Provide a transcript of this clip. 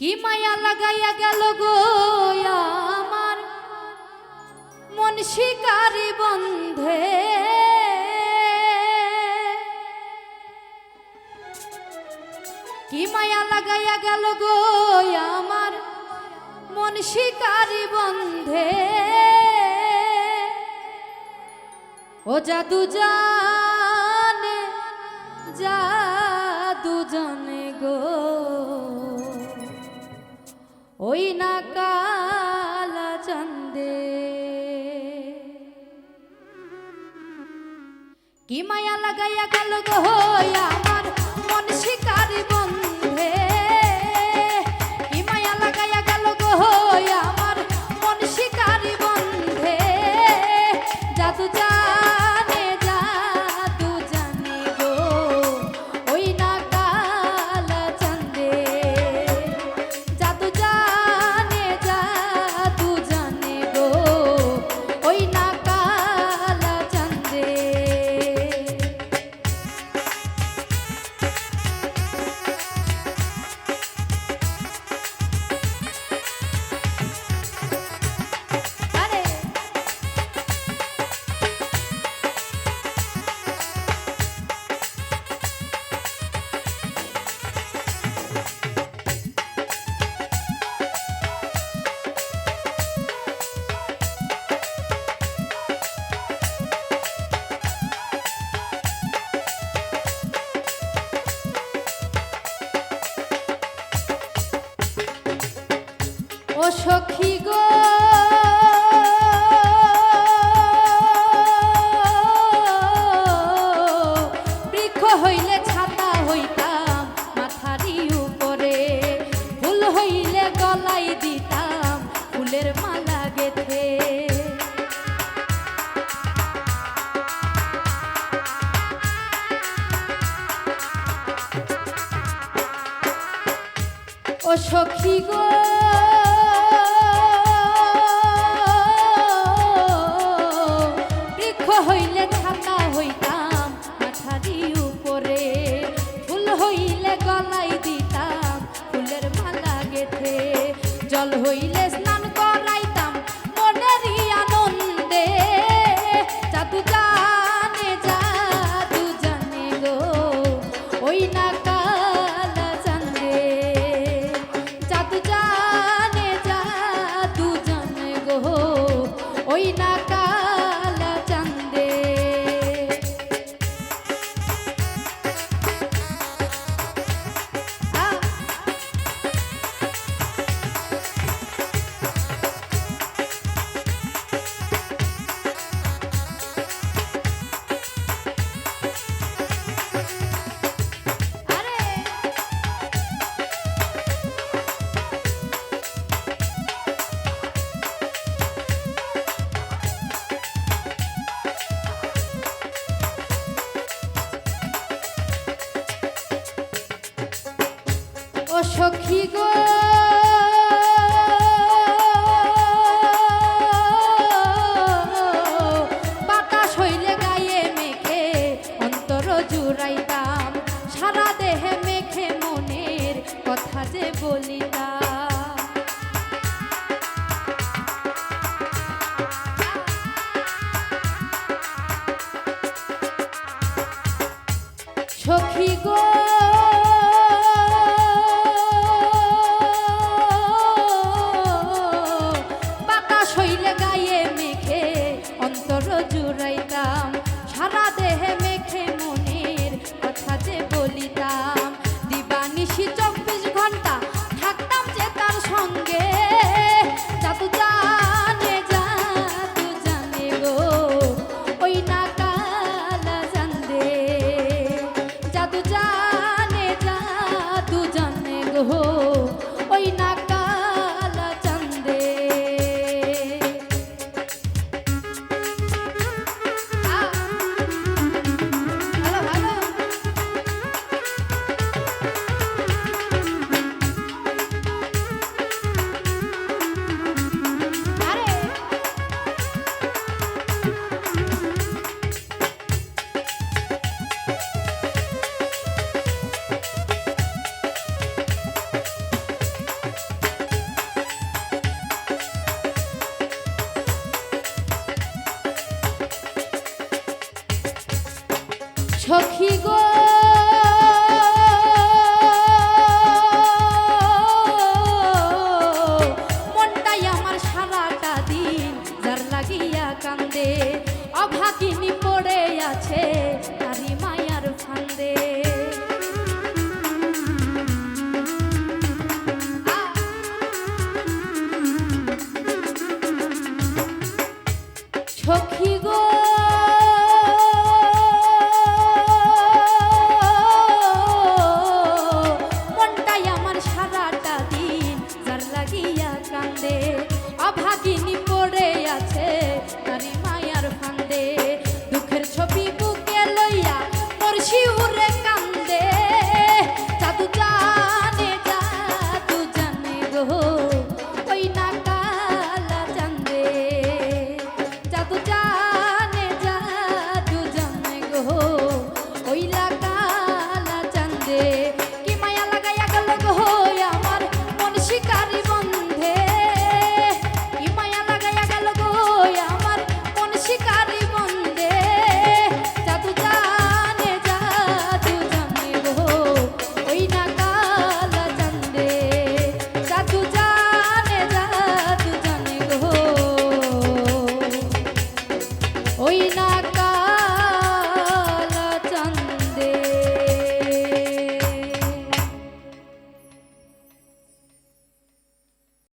কি মায়া লাগাইয়া গেল গো আমার? মন শিকারি বন্ধে। কি মায়া লাগাইয়া গেল গো আমার? মন শিকারি বন্ধে। ও জাদু জানে কি মায়া লাগাইয়া গেল গো আমার? মন শিকারি বন্ধে। কি মায়া লাগাইয়া গেল গো আমার? মন শিকারি বন্ধে। জাদু জানে সখী গো। বৃক্ষ হইলে ছাতা হইতাম, মাথারি উপরে। ফুল হইলে গলাই দিতাম, ফুলের মালা গেথে। ও সখী গো। রইলে সখী গো। জানে সখী গো। মনটাই আমার সারাটা দিন যার লাগিয়া কান্দে অভাগিনী পড়ে আছে।